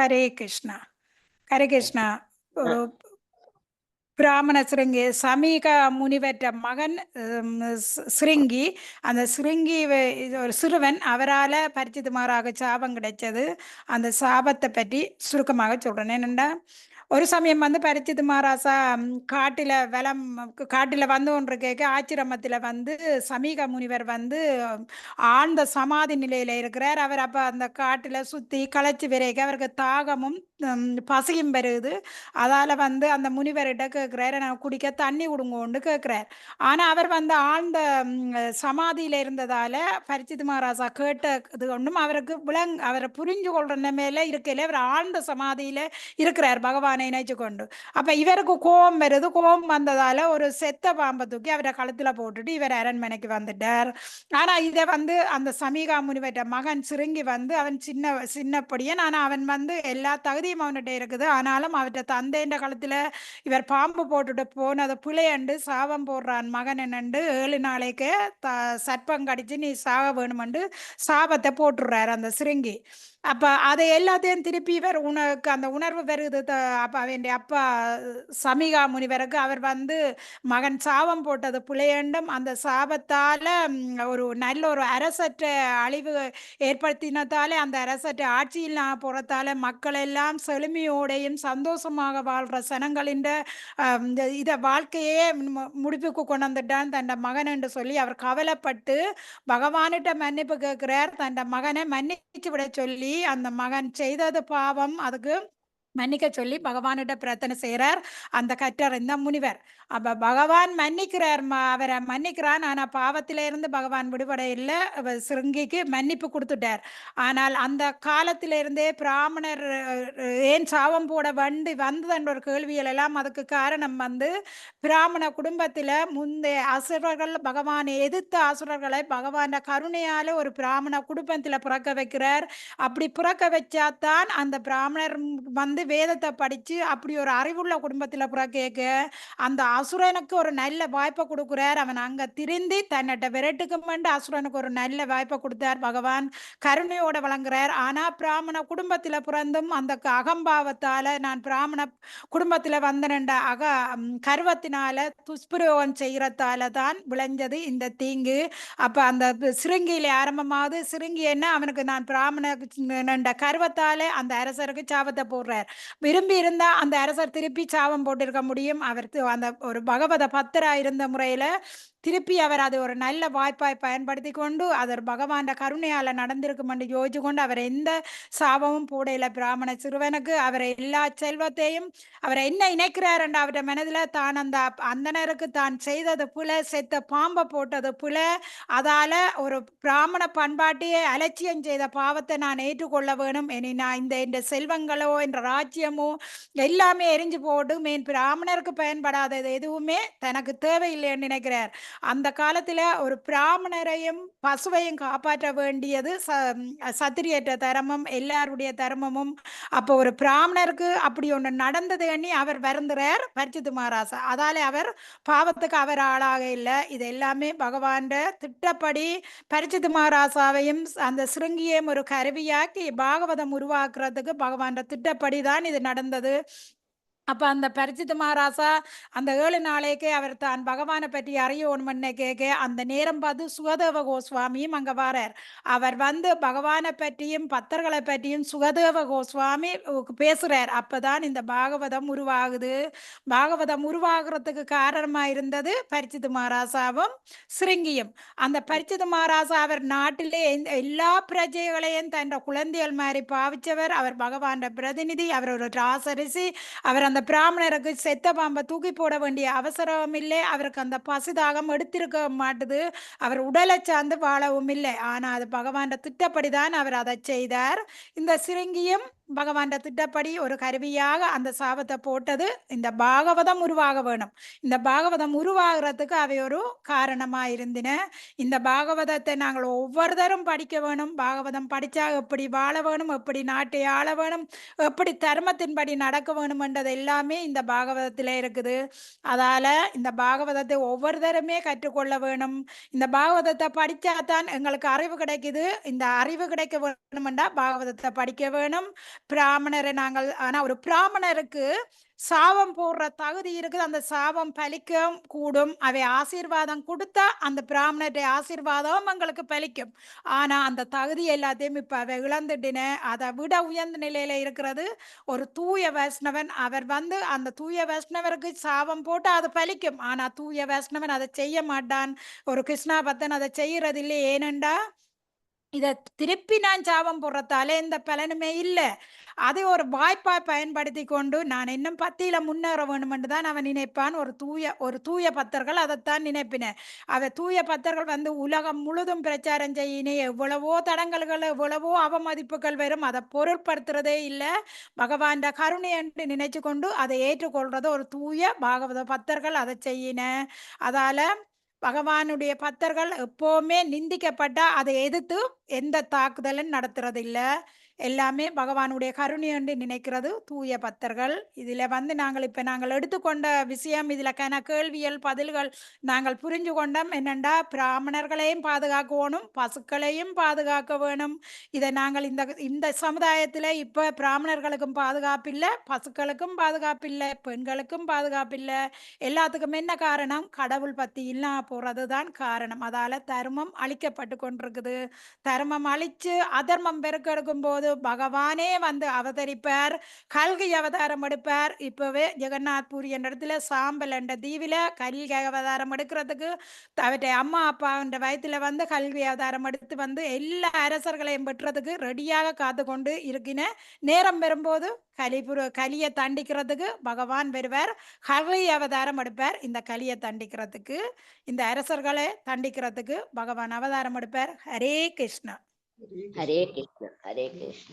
ஹரே கிருஷ்ணா. ஹரே கிருஷ்ணா பிராமண சிருங்கி சமீக முனிவற்ற மகன் சிருங்கி. அந்த சிருங்கி ஒரு சிறுவன் அவரால் பரிச்சித்துமாறாக சாபம் கிடைச்சது. அந்த சாபத்தை பற்றி சுருக்கமாக சொல்கிறேன் என்னென்னா ஒரு சமயம் வந்து பரிச்சித்து மகாராசா காட்டில் வலம் காட்டில் வந்து ஒன்று கேட்க ஆச்சிரமத்தில் வந்து சமீக முனிவர் வந்து ஆழ்ந்த சமாதி நிலையில் இருக்கிறார். அவர் அப்போ அந்த காட்டில் சுற்றி களைச்சி விரைக்க அவருக்கு தாகமும் பசியும் வருது அதால் வந்து அந்த முனிவர்கிட்ட கேட்குறாரு நான் குடிக்க தண்ணி கொடுங்கோன்னு கேட்குறார் ஆனால் அவர் வந்து ஆழ்ந்த சமாதியில் இருந்ததால் பரிச்சித் மகாராஜா கேட்டது ஒன்றும் அவருக்கு விளங் அவரை புரிஞ்சு கொள்கிற நிலைமையில இருக்கையில் அவர் ஆழ்ந்த சமாதியில் இருக்கிறார். பகவான் நினைச்சு கொண்டு அப்போ இவருக்கு கோபம் வருது கோபம் வந்ததால் ஒரு செத்த பாம்பை தூக்கி அவரை கழுத்தில் போட்டுட்டு இவர் அரண்மனைக்கு வந்துட்டார் ஆனால் இதை வந்து அந்த சமீகா முனிவர்கிட்ட மகன் சிறுங்கி வந்து அவன் சின்ன சின்னப்படியன் ஆனால் அவன் வந்து எல்லா தகுதியும் அவன்கிட்ட இருக்குது ஆனாலும் அவர்கிட்ட தந்தைன்ற காலத்தில் இவர் பாம்பு போட்டுட்டு போனது பிழையண்டு சாபம் போடுறான் மகன் என்னண்டு ஏழு நாளைக்கு த சர்ப்பம் கடிச்சு நீ சாக வேணுமெண்டு சாபத்தை போட்டுடுறாரு அந்த சிறுங்கி அப்போ அதை எல்லாத்தையும் திருப்பி இவர் உனக்கு அந்த உணர்வு வருது அப்போ அவன் அப்பா சமிகா முனிவருக்கு அவர் வந்து மகன் சாபம் போட்டது பிழையண்டும் அந்த சாபத்தால் ஒரு நல்ல ஒரு அரசற்ற அழிவு ஏற்படுத்தினதால அந்த அரசற்ற ஆட்சியில் போகிறதால மக்கள் எல்லாம் செழுமையோடையும் சந்தோஷமாக வாழ்கிற சனங்களின் இதை வாழ்க்கையே மு- முடிவுக்கு கொண்டு வந்துட்டான். தன் மகன் என்று சொல்லி அவர் கவலைப்பட்டு பகவானிட்ட மன்னிப்பு கேட்கிறார். தன் மகனை மன்னிச்சு விட சொல்லி அந்த மகன் செய்தது பாவம். அதுக்கு மன்னிக்க சொல்லி பகவானிட பிரார்த்தனை செய்கிறார் அந்த கற்றர் இந்த முனிவர். அப்ப பகவான் மன்னிக்கிறார். ம- அவரை மன்னிக்கிறான். ஆனா பாவத்தில இருந்து பகவான் விடுபட இல்லை. சிருங்கிக்கு மன்னிப்பு கொடுத்துட்டார். ஆனால் அந்த காலத்தில இருந்தே பிராமணர் ஏன் சாபம் போட வண்டி வந்ததுன்ற ஒரு கேள்விகள் எல்லாம் அதுக்கு காரணம் வந்து பிராமண குடும்பத்தில் முந்தைய அசுரர்கள் பகவானை எதிர்த்த அசுரர்களை பகவான கருணையால ஒரு பிராமண குடும்பத்தில் பிறக்க வைக்கிறார். அப்படி பிறக்க வச்சாதான் அந்த பிராமணர் வந்து வேதத்தை படிச்சு அப்படி ஒரு அறிவுள்ள குடும்பத்துல கேட்க அந்த அசுரனுக்கு ஒரு நல்ல வாய்ப்பை கொடுக்குறார். அவன் அங்க திருந்தி தன்னிட்ட விரட்டுக்கு அசுரனுக்கு ஒரு நல்ல வாய்ப்பை கொடுத்தார். பகவான் கருணையோட வழங்குறார். ஆனா பிராமண குடும்பத்துல பிறந்தும் அந்த க- அகம்பாவத்தால நான் பிராமண குடும்பத்துல வந்தனண்ட அக கருவத்தினால துஷ்பிரயோகம் செய்யறதால தான் விளைஞ்சது இந்த தீங்கு. அப்ப அந்த சிறுங்கியில் ஆரம்பமாவது சிறுங்கி என்ன அவனுக்கு நான் பிராமண நண்ட அந்த அரசருக்கு சாபத்தை போடுறார். விரும்பி இருந்தா அந்த அரசர் திருப்பி சாபம் போட்டிருக்க முடியும். அவர் அந்த ஒரு பகவத பக்தரா இருந்த முறையில திருப்பி அவர் அதை ஒரு நல்ல வாய்ப்பாய் பயன்படுத்தி கொண்டு அதர் பகவான கருணையால நடந்திருக்கும் என்று யோசிச்சு கொண்டு அவர் எந்த சாபமும் போடையில பிராமண சிறுவனுக்கு அவர் எல்லா செல்வத்தையும் அவர் என்ன இணைக்கிறார் என்று அவருடைய மனதில் தான் அந்த அந்தனருக்கு தான் செய்தது புல செத்த பாம்பை போட்டது புல அதால ஒரு பிராமண பண்பாட்டையே அலட்சியம் செய்த பாவத்தை நான் ஏற்றுக்கொள்ள வேணும். இனி நான் இந்த இந்த செல்வங்களோ என்ற ராஜ்யமோ எல்லாமே எரிஞ்சு போட்டு மேன் பிராமணருக்கு பயன்படாதது எதுவுமே தனக்கு தேவையில்லைன்னு நினைக்கிறார். அந்த காலத்தில் ஒரு பிராமணரையும் பசுவையும் காப்பாற்ற வேண்டியது ச சத்திரியற்ற தர்மம் எல்லாருடைய தர்மமும். அப்போ ஒரு பிராமணருக்கு அப்படி ஒன்று நடந்தது எண்ணி அவர் வருந்துறார் பரிச்சித்து மகாராசா அதாலே அவர் பாவத்துக்கு அவர் ஆளாக இல்லை. இது எல்லாமே பகவான் திட்டப்படி பரிச்சித்து மகாராசாவையும் அந்த சிருங்கியையும் ஒரு கருவியாக்கி பாகவதம் உருவாக்குறதுக்கு பகவான் திட்டப்படி தான் இது நடந்தது. அப்ப அந்த பரிச்சித்த மகாராசா அந்த ஏழு நாளைக்கு அவர் தான் பகவானை பற்றி அறியணும்னு கேட்க அந்த நேரம் பார்த்து சுகதேவ கோஸ்வாமியும் அங்க வரார். அவர் வந்து பகவானை பற்றியும் பக்தர்களை பற்றியும் சுகதேவ கோஸ்வாமி பேசுறார். அப்பதான் இந்த பாகவதம் உருவாகுது. பாகவதம் உருவாகிறதுக்கு காரணமா இருந்தது பரிச்சித்து மகாராசாவும் சிருங்கியும். அந்த பரிச்சித்து மகாராசா அவர் நாட்டிலே எல்லா பிரஜைகளையும் தன் குழந்தைகள் மாதிரி பாவிச்சவர். அவர் பகவான பிரதிநிதி அவர் ஒரு ராசரிசி அவர் அந்த பிராமணருக்கு செத்த பாம்பை தூக்கி போட வேண்டிய அவசரம் இல்லை. அவருக்கு அந்த பசுதாகம் எடுத்திருக்க மாட்டுது. அவர் உடலை சார்ந்து வாழவும் இல்லை. ஆனா அது பகவான் திட்டப்படி தான் அவர் அதை செய்தார். இந்த சிறுங்கியும் பகவான்ட திட்டப்படி ஒரு கருவியாக அந்த சாபத்தை போட்டது இந்த பாகவதம் உருவாக வேணும். இந்த பாகவதம் உருவாகிறதுக்கு அவை ஒரு காரணமா இருந்தின. இந்த பாகவதத்தை நாங்கள் ஒவ்வொருத்தரும் படிக்க வேணும். பாகவதம் படிச்சா எப்படி வாழ வேணும்? எப்படி நாட்டை ஆள வேணும்? எப்படி தர்மத்தின்படி நடக்க வேணுமென்றது எல்லாமே இந்த பாகவதத்தில் இருக்குது. அதால இந்த பாகவதத்தை ஒவ்வொருத்தருமே கற்றுக்கொள்ள வேணும். இந்த பாகவதத்தை படிச்சாதான் எங்களுக்கு அறிவு கிடைக்குது. இந்த அறிவு கிடைக்க வேணுமெண்டா பாகவதத்தை படிக்க வேணும். பிராமணரை நாங்கள் ஆனால் ஒரு பிராமணருக்கு சாபம் போடுற தகுதி இருக்குது. அந்த சாபம் பலிக்கும் கூடும். அவை ஆசீர்வாதம் கொடுத்தா அந்த பிராமணருடைய ஆசீர்வாதம் எங்களுக்கு பலிக்கும். ஆனா அந்த தகுதி எல்லாத்தையும் இப்ப அவை இழந்துட்டின அதை விட உயர்ந்த நிலையில இருக்கிறது ஒரு தூய வைஷ்ணவன். அவர் வந்து அந்த தூய வைஷ்ணவருக்கு சாபம் போட்டு அது பலிக்கும். ஆனா தூய வைஷ்ணவன் அதை செய்ய மாட்டான். ஒரு கிருஷ்ணா பத்தன் அதை செய்யறது இல்லை ஏனெண்டா இதை திருப்பி நான் சாபம் போடுறதால எந்த பலனுமே இல்லை. அதை ஒரு வாய்ப்பாய் பயன்படுத்தி கொண்டு நான் இன்னும் பத்தியில முன்னேற வேணுமென்று தான் அவன் நினைப்பான். ஒரு தூய ஒரு தூய பத்தர்கள் அதைத்தான் நினைப்பினேன் அவ தூய பத்தர்கள் வந்து உலகம் முழுதும் பிரச்சாரம் செய்யினே எவ்வளவோ தடங்கல்கள் எவ்வளவோ அவமதிப்புகள் வரும். அதை பொருட்படுத்துறதே இல்லை. பகவான் கருணை என்று நினைச்சு கொண்டு அதை ஏற்றுக்கொள்றது ஒரு தூய பாகவத பத்தர்கள் அதை செய்யின. அதால பகவானுடைய பக்தர்கள் எப்போவுமே நிந்திக்கப்பட்டால் அதை எதிர்த்து எந்த தாக்குதலும் நடத்துறதில்ல. எல்லாமே பகவானுடைய கருணை என்று நினைக்கிறது. தூய பக்தர்கள். இதில் வந்து நாங்கள் இப்போ நாங்கள் எடுத்துக்கொண்ட விஷயம் இதில் கன கேள்வியல் பதில்கள் நாங்கள் புரிஞ்சு கொண்டோம். என்னென்னா பிராமணர்களையும் பாதுகாக்க வேணும் பசுக்களையும் பாதுகாக்க வேணும். இதை நாங்கள் இந்த இந்த சமுதாயத்தில் இப்போ பிராமணர்களுக்கும் பாதுகாப்பில்லை பசுக்களுக்கும் பாதுகாப்பில்லை பெண்களுக்கும் பாதுகாப்பில்லை. எல்லாத்துக்கும் என்ன காரணம்? கடவுள் பத்தி இல்லாம போகிறது தான் காரணம். அதால் தர்மம் அழிக்கப்பட்டு கொண்டிருக்குது. தர்மம் அழித்து அதர்மம் பெருக்கெடுக்கும் போது பகவானே வந்து அவதரிப்பார். கல்கி அவதாரம் எடுப்பார். இப்பவே ஜெகநாத் பூரி என்ற இடத்துல சாம்பல் என்ற தீவில கல்கி அவதாரம் எடுக்கிறதுக்கு அவற்றை அம்மா அப்பா என்ற வயத்துல வந்து கல்வி அவதாரம் எடுத்து வந்து எல்லா அரசர்களையும் பெற்றதுக்கு ரெடியாக காத்து கொண்டு இருக்கின நேரம் வரும்போது கலிபுர கலியை தண்டிக்கிறதுக்கு பகவான் வருவார். ஹரி அவதாரம் எடுப்பார். இந்த கலியை தண்டிக்கிறதுக்கு இந்த அரசர்களை தண்டிக்கிறதுக்கு பகவான் அவதாரம் எடுப்பார். ஹரே கிருஷ்ணா. ஹரே கிருஷ்ண ஹரே கிருஷ்ண